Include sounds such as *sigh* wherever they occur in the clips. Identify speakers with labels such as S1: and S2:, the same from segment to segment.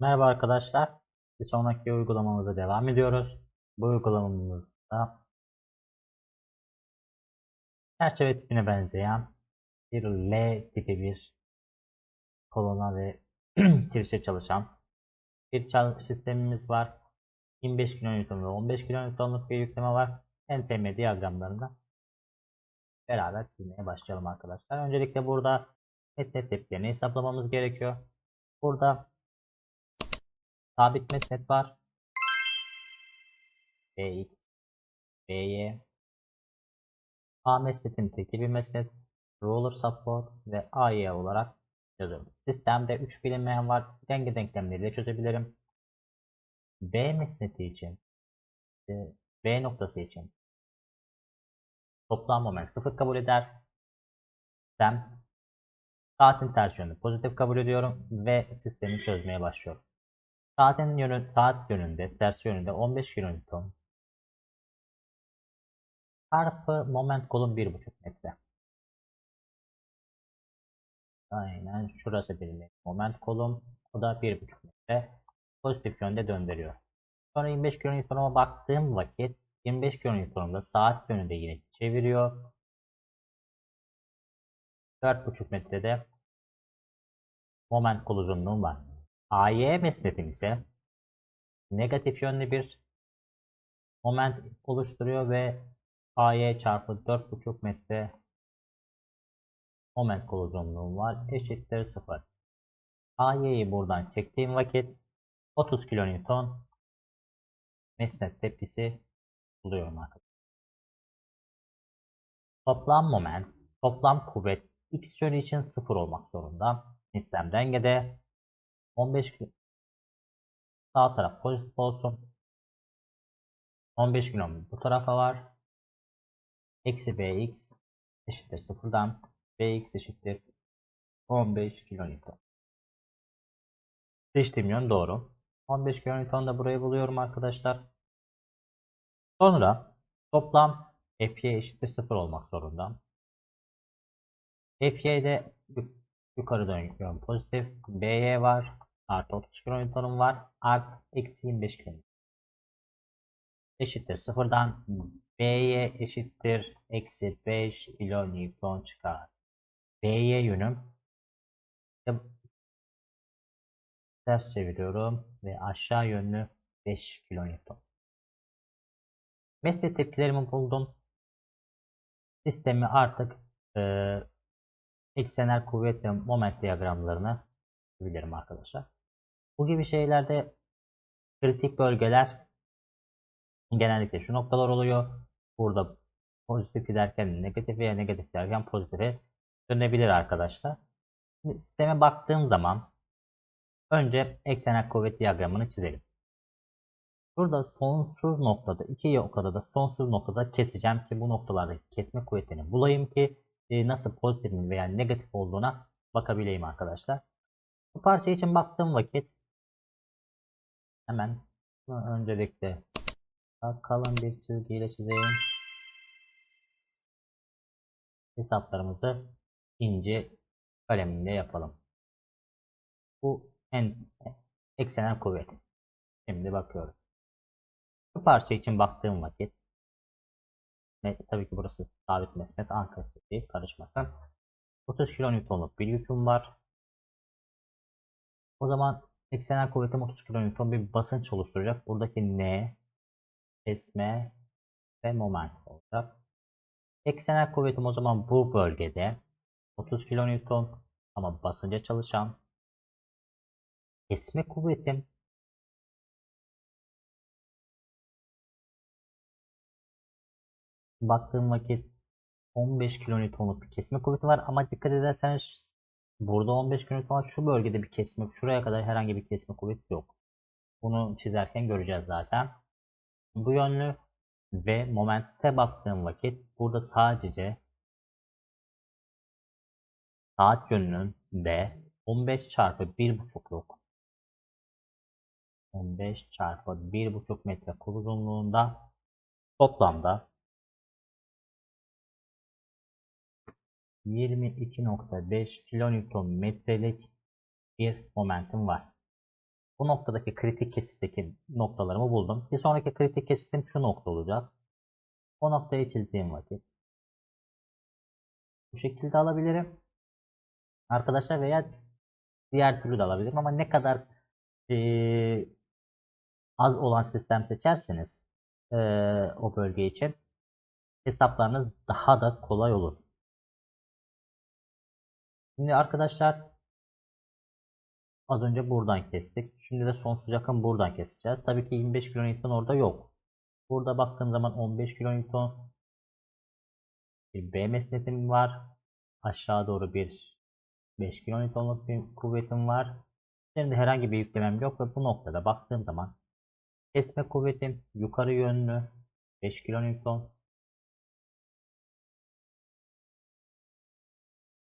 S1: Merhaba arkadaşlar. Bir sonraki uygulamamıza devam ediyoruz. Bu uygulamamızda çerçeve tipine benzeyen bir L tipi bir kolona ve *clears throat* kirişe çalışan bir sistemimiz var. 25 kN ve 15 kN'luk bir yükleme var. NTM diyagramlarında beraber çizmeye başlayalım arkadaşlar. Öncelikle burada mesnet tepkilerini hesaplamamız gerekiyor. Burada sabit mesnet var. Bx, By, A mesnetin teki bir mesnet, roller support ve AY olarak yazıyorum. Sistemde 3 bilinmeyen var. Denge denklemleriyle çözebilirim. B mesneti için e, B noktası için toplam moment 0 kabul eder. Sistem saatin ters yönünü pozitif kabul ediyorum ve sistemi çözmeye başlıyorum. Saatin yönü, saat yönünde, ters yönünde 15 kN çarpı moment kolum 1,5 metre. Aynen şurası bir moment kolum. O da 1,5 metre. Pozitif yönde döndürüyor. Sonra 25 kN'a baktığım vakit 25 kN'da saat yönünde yine çeviriyor. 4,5 metrede moment kol uzunluğum var. AY mesnetim ise negatif yönlü bir moment oluşturuyor ve AY çarpı 4,5 metre moment kol uzunluğum var. Eşittir 0. AY'yi buradan çektiğim vakit 30 kN mesnet tepkisi buluyorum arkadaşlar. Toplam moment, toplam kuvvet x yönü için 0 olmak zorunda. Sistem dengede 15 kilo sağ taraf pozitif olsun. 15 kilo bu tarafa var. Eksi bx eşittir sıfırdan bx eşittir 15 kilonewton. Seçtiğim yön doğru. 15 kilonewton da burayı buluyorum arkadaşlar. Sonra toplam Fy eşittir 0 olmak zorunda. Fy'de yukarı dönüyor pozitif. By var. Artı 30 kilonewton'um var. Artı eksi 25 kilonewton. Eşittir sıfırdan B'ye eşittir eksi 5 kilonewton çıkar. B'ye yönüm ters çeviriyorum ve aşağı yönlü 5 kilonewton. Mesle tepkilerimi buldum. Sistemi artık e, eksener kuvvet ve moment diyagramlarını bilirim arkadaşlar. Bu gibi şeylerde kritik bölgeler genellikle şu noktalar oluyor. Burada pozitif giderken negatif veya negatif giderken pozitife dönebilir arkadaşlar. Şimdi sisteme baktığım zaman önce eksener kuvvet diyagramını çizelim. Burada sonsuz noktada, iki noktada da sonsuz noktada keseceğim ki bu noktalardaki kesme kuvvetini bulayım ki e, nasıl pozitif veya negatif olduğuna bakabileyim arkadaşlar. Bu parça için baktığım vakit hemen öncelikle kalın bir çizgiyle çizeyim. Hesaplarımızı ince kalemle yapalım. Bu en eksener kuvvet. Şimdi bakıyoruz. Bu parça için baktığım vakit tabii ki burası sabit mesnet ankası değil karışmasın. 30 kilonewtonluk bir yüküm var. O zaman eksener kuvvetim 30 kilonewton bir basınç oluşturacak. Buradaki N kesme ve moment olacak. Eksener kuvvetim o zaman bu bölgede 30 kilonewton ama basınca çalışan kesme kuvvetim baktığım vakit 15 kilonewtonluk bir kesme kuvveti var ama dikkat ederseniz burada 15 kilonewton var. Şu bölgede bir kesme, şuraya kadar herhangi bir kesme kuvveti yok. Bunu çizerken göreceğiz zaten. Bu yönlü ve momente baktığım vakit burada sadece saat yönünün de 15 çarpı 1.5'luk 15 çarpı 1.5 metre uzunluğunda toplamda 22.5 kilonewton metrelik bir momentum var. Bu noktadaki kritik kesitteki noktalarımı buldum. Bir sonraki kritik kesitim şu nokta olacak. O noktayı çizdiğim vakit bu şekilde alabilirim. Arkadaşlar veya diğer türlü de alabilirim ama ne kadar eee, az olan sistem seçerseniz eee, o bölge için hesaplarınız daha da kolay olur. Şimdi arkadaşlar az önce buradan kestik. Şimdi de sonsuz yakın buradan keseceğiz. Tabii ki 25 kN orada yok. Burada baktığım zaman 15 kN bir B mesnetim var. Aşağı doğru bir 5 kN'lık bir kuvvetim var. Şimdi herhangi bir yüklemem yok ve bu noktada baktığım zaman kesme kuvvetim yukarı yönlü 5 kN.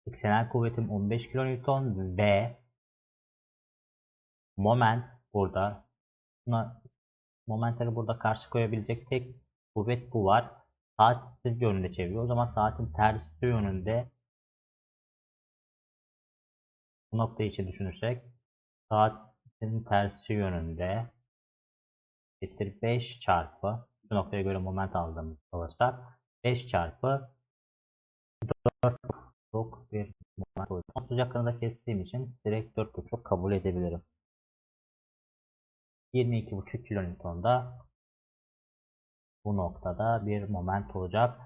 S1: Eksenel kuvvetim 15 kN ve moment burada buna momentleri burada karşı koyabilecek tek kuvvet bu var. Saat yönünde çeviriyor. O zaman saatin tersi yönünde bu nokta için düşünürsek saatin tersi yönünde eşittir 5 çarpı bu noktaya göre moment aldığımız alırsak 5 çarpı 4 çok bir. Sonsuz yakınında kestiğim için direkt 4.5 kabul edebilirim. 22.5 kilonewtonda bu noktada bir moment olacak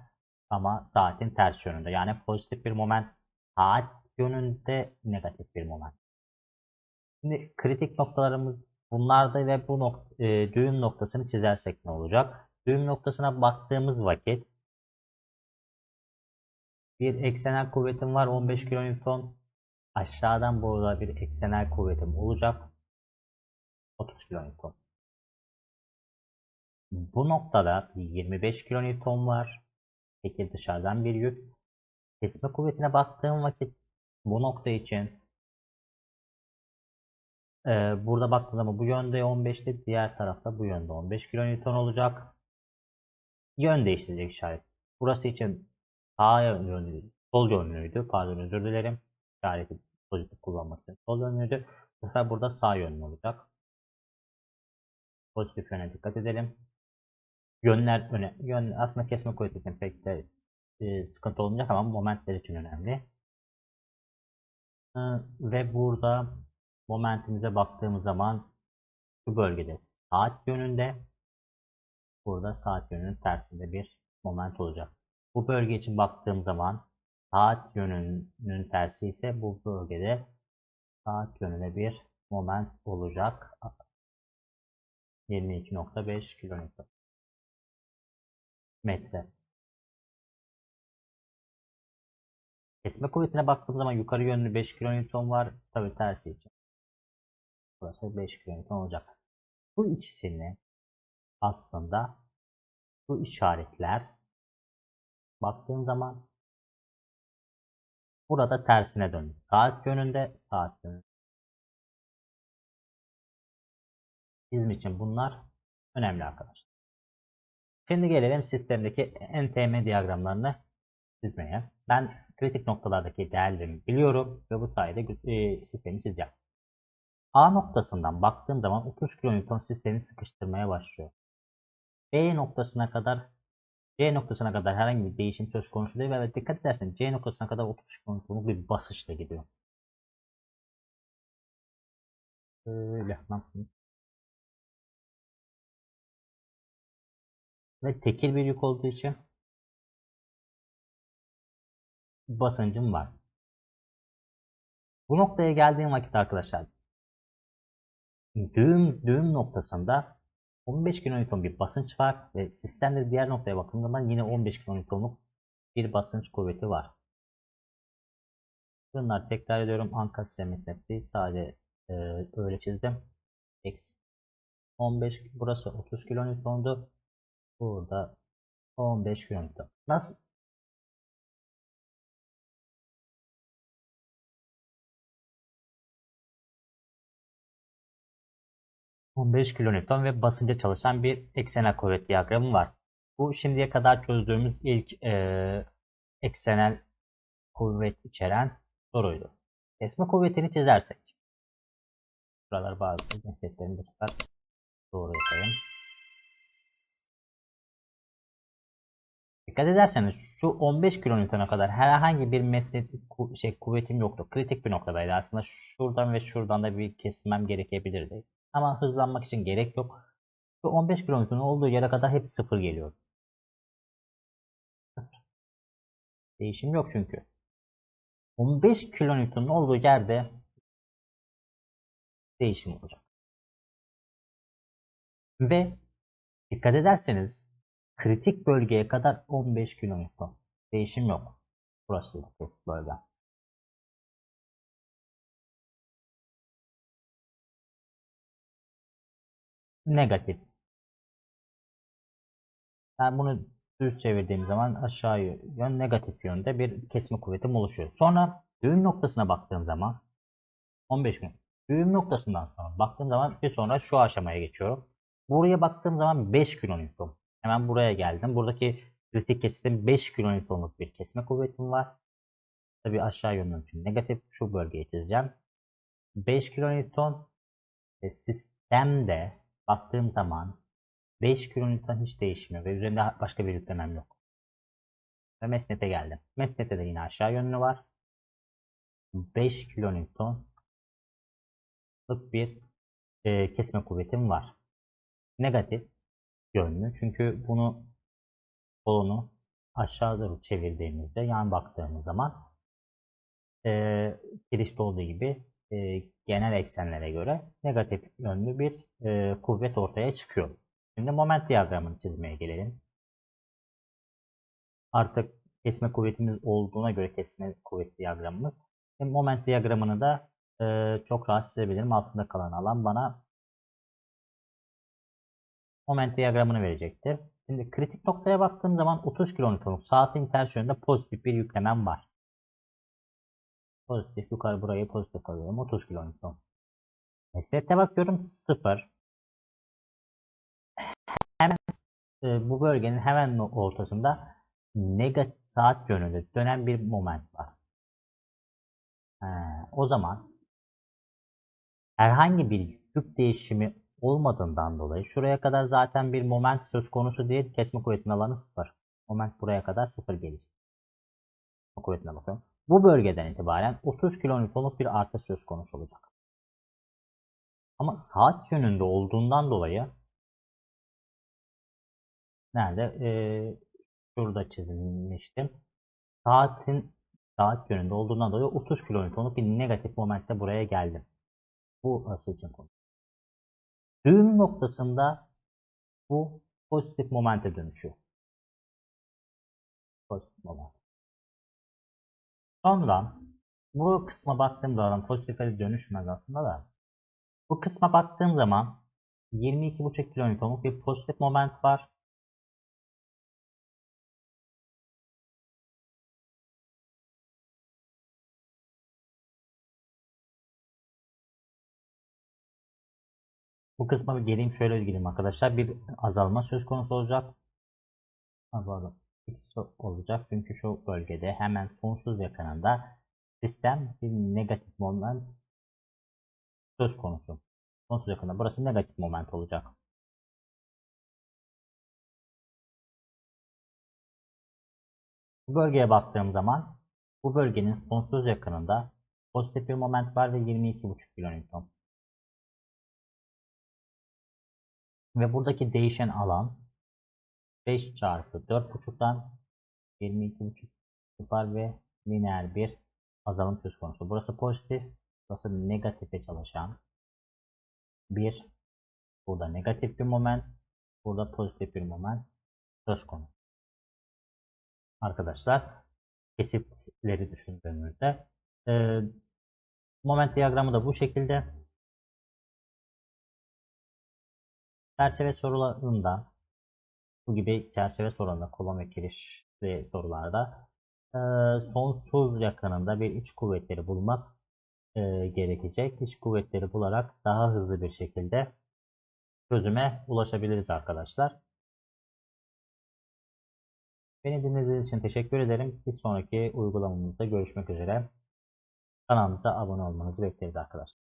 S1: ama saatin ters yönünde. Yani pozitif bir moment saat yönünde negatif bir moment. Şimdi kritik noktalarımız bunlarda ve bu nok e, düğüm noktasını çizersek ne olacak? Düğüm noktasına baktığımız vakit bir eksenel kuvvetim var 15 kN. Aşağıdan burada bir eksenel kuvvetim olacak. 30 kN. Bu noktada 25 kN var. Peki dışarıdan bir yük. Kesme kuvvetine baktığım vakit bu nokta için e, burada baktığım zaman bu yönde 15'ti. Diğer tarafta bu yönde 15 kN olacak. Yön değiştirecek işaret. Burası için sağ yönlü, sol yönlüydü. Pardon özür dilerim. İşareti pozitif kullanmak için sol yönlüydü. Sefer burada sağ yönlü olacak. Pozitif yöne dikkat edelim. Yönler öne, yön aslında kesme kuvveti için pek de e, sıkıntı olmayacak ama momentler için önemli. E, ve burada momentimize baktığımız zaman şu bölgede saat yönünde burada saat yönünün tersinde bir moment olacak. Bu bölge için baktığım zaman saat yönünün tersi ise bu bölgede saat yönünde bir moment olacak. 22.5 km metre. Kesme kuvvetine baktığım zaman yukarı yönlü 5 kN var. Tabi tersi için. Burası 5 kN olacak. Bu ikisini aslında bu işaretler baktığım zaman burada tersine dönüyor. Saat yönünde saat yönünde. Bizim için bunlar önemli arkadaşlar. Şimdi gelelim sistemdeki NTM diyagramlarını çizmeye. Ben kritik noktalardaki değerlerimi biliyorum ve bu sayede e, sistemi çizeceğim. A noktasından baktığım zaman 30 kN sistemi sıkıştırmaya başlıyor. B noktasına kadar C noktasına kadar herhangi bir değişim söz konusu değil ve dikkat edersen C noktasına kadar 30 kN'luk bir basışla gidiyor. Böyle ve tekil bir yük olduğu için basıncım var. Bu noktaya geldiğim vakit arkadaşlar düğüm, düğüm noktasında 15 kN bir basınç var ve sistemde diğer noktaya bakıldığında zaman yine 15 kN'luk bir basınç kuvveti var. Bunlar tekrar ediyorum. Ankastre metresi sadece e, öyle çizdim. Eksi 15 burası 30 kN'du. Burada 15 kilometre. Nasıl? ...15 kilonewton ve basınca çalışan bir eksenel kuvvet diyagramı var. Bu şimdiye kadar çözdüğümüz ilk e, eksenel kuvvet içeren soruydu. Kesme kuvvetini çizersek. Buralar bazı mesleklerini bu sefer doğru yapayım. Dikkat ederseniz şu 15 kilonewton'a kadar herhangi bir mesnetsiz ku- şey, kuvvetim yoktu. Kritik bir noktadaydı. Aslında şuradan ve şuradan da bir kesmem gerekebilirdi. Ama hızlanmak için gerek yok. Şu 15 kilonewton'un olduğu yere kadar hep sıfır geliyor. Değişim yok çünkü. 15 kilonewton'un olduğu yerde değişim olacak. Ve dikkat ederseniz kritik bölgeye kadar 15 kilonewton. Değişim yok. Burası kritik bölge. Negatif. Ben bunu düz çevirdiğim zaman aşağı yön negatif yönde bir kesme kuvvetim oluşuyor. Sonra düğüm noktasına baktığım zaman 15 gün. Düğüm noktasından sonra baktığım zaman bir sonra şu aşamaya geçiyorum. Buraya baktığım zaman 5 kilonewton. Hemen buraya geldim. Buradaki kritik kesitim 5 kilonewtonluk bir kesme kuvvetim var. Tabi aşağı yönlü için negatif şu bölgeyi çizeceğim. 5 kilonewton sistemde baktığım zaman 5 kilonewton hiç değişmiyor ve üzerinde başka bir yüklemem yok. Ve mesnete geldim. Mesnete de yine aşağı yönlü var. 5 kilonewton bir e, kesme kuvvetim var. Negatif yönlü çünkü bunu kolunu aşağı doğru çevirdiğimizde yan baktığımız zaman e, girişte olduğu gibi e, genel eksenlere göre negatif yönlü bir e, kuvvet ortaya çıkıyor. Şimdi moment diyagramını çizmeye gelelim. Artık kesme kuvvetimiz olduğuna göre kesme kuvvet diyagramımız. Şimdi moment diyagramını da e, çok rahat çizebilirim. Altında kalan alan bana moment diyagramını verecektir. Şimdi kritik noktaya baktığım zaman 30 kilonewtonluk saatin ters yönünde pozitif bir yüklemem var. Pozitif yukarı burayı pozitif alıyorum. 30 kilonewton. Mesnette bakıyorum 0. Hemen e, bu bölgenin hemen ortasında negatif saat yönünde dönen bir moment var. He, o zaman herhangi bir yük değişimi olmadığından dolayı şuraya kadar zaten bir moment söz konusu değil. Kesme kuvvetinin alanı 0. Moment buraya kadar 0 gelecek. Kuvvetine bakıyorum. Bu bölgeden itibaren 30 kilonewtonluk bir artış söz konusu olacak. Ama saat yönünde olduğundan dolayı nerede? Ee, şurada çizilmiştim. Saatin saat yönünde olduğundan dolayı 30 kilonewtonluk bir negatif momentle buraya geldim. Bu asıl için konu. Düğüm noktasında bu pozitif momente dönüşüyor. Pozitif moment. Sonra bu kısma baktığım zaman pozitife dönüşmez aslında da. Bu kısma baktığım zaman 22,5 kilonewtonluk bir pozitif moment var. Bu kısma bir geleyim şöyle bir geleyim arkadaşlar. Bir azalma söz konusu olacak. Ha, pardon. X olacak çünkü şu bölgede hemen sonsuz yakınında sistem bir negatif moment söz konusu. Sonsuz yakında burası negatif moment olacak. Bu bölgeye baktığım zaman bu bölgenin sonsuz yakınında pozitif bir moment var ve 22,5 kN. Ve buradaki değişen alan 5 çarpı 4.5'dan 22.5 yapar ve lineer bir azalım söz konusu. Burası pozitif, burası negatife çalışan bir burada negatif bir moment, burada pozitif bir moment söz konusu. Arkadaşlar kesitleri düşündüğümüzde e, moment diyagramı da bu şekilde. Çerçeve sorularında bu gibi çerçeve sorularında kolon ve kirişli sorularda e, sonsuz yakınında bir iç kuvvetleri bulmak e, gerekecek. İç kuvvetleri bularak daha hızlı bir şekilde çözüme ulaşabiliriz arkadaşlar. Beni dinlediğiniz için teşekkür ederim. Bir sonraki uygulamamızda görüşmek üzere. Kanalımıza abone olmanızı bekleriz arkadaşlar.